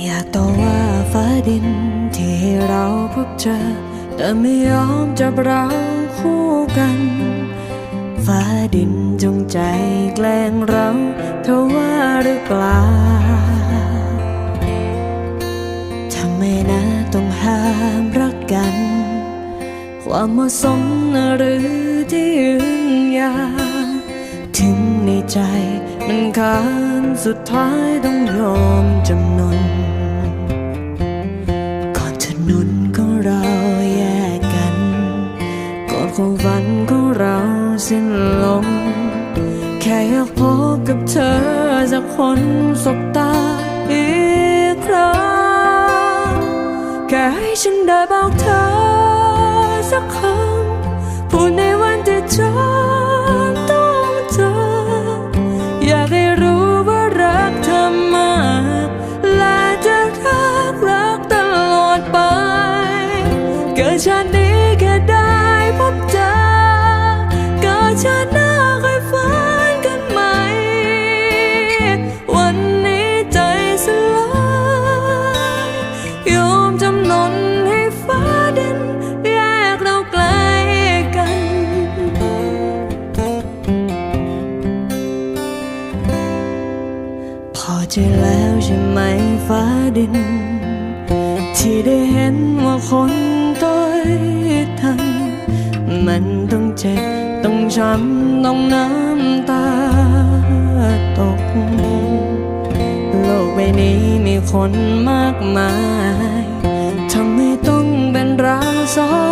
อยากต่อว่าฟ้าดินที่ให้เราพบเจอ แต่ไม่ยอมจับเราคู่กัน ฟ้าดินจงใจแกล้งเราเธอว่าหรือเปล่าทำไมนะต้องห้ามรักกัน ความเหมาะสมหรือที่ยืนยาถึงในใจมันขานสุดท้ายต้องยอม ความฝันของเราสิ้นลมแค่อยากพบกับเธอสักคนสบตาอีกครั้งแค่ให้ฉันได้บอกเธอสักคำพูดในวันที่เธอต้องเจออยากให้รู้ว่ารักเธอมากและจะรักรักตลอดไป เกิดชาตินี้แค่ได้ พบเจอเกิดชาติหน้าค่อยฝันกันใหม่ วันนี้ใจสลายยอมจำนนให้ฟ้าดินแยกเราไกลกัน พอใจแล้วใช่ไหมฟ้าดิน ที่ได้เห็นว่าคน ต้องเจ็บ ต้องช้ำ ต้องน้ำตาตก โลกใบนี้มีคนมากมาย ทำให้ต้องเป็นเราสอง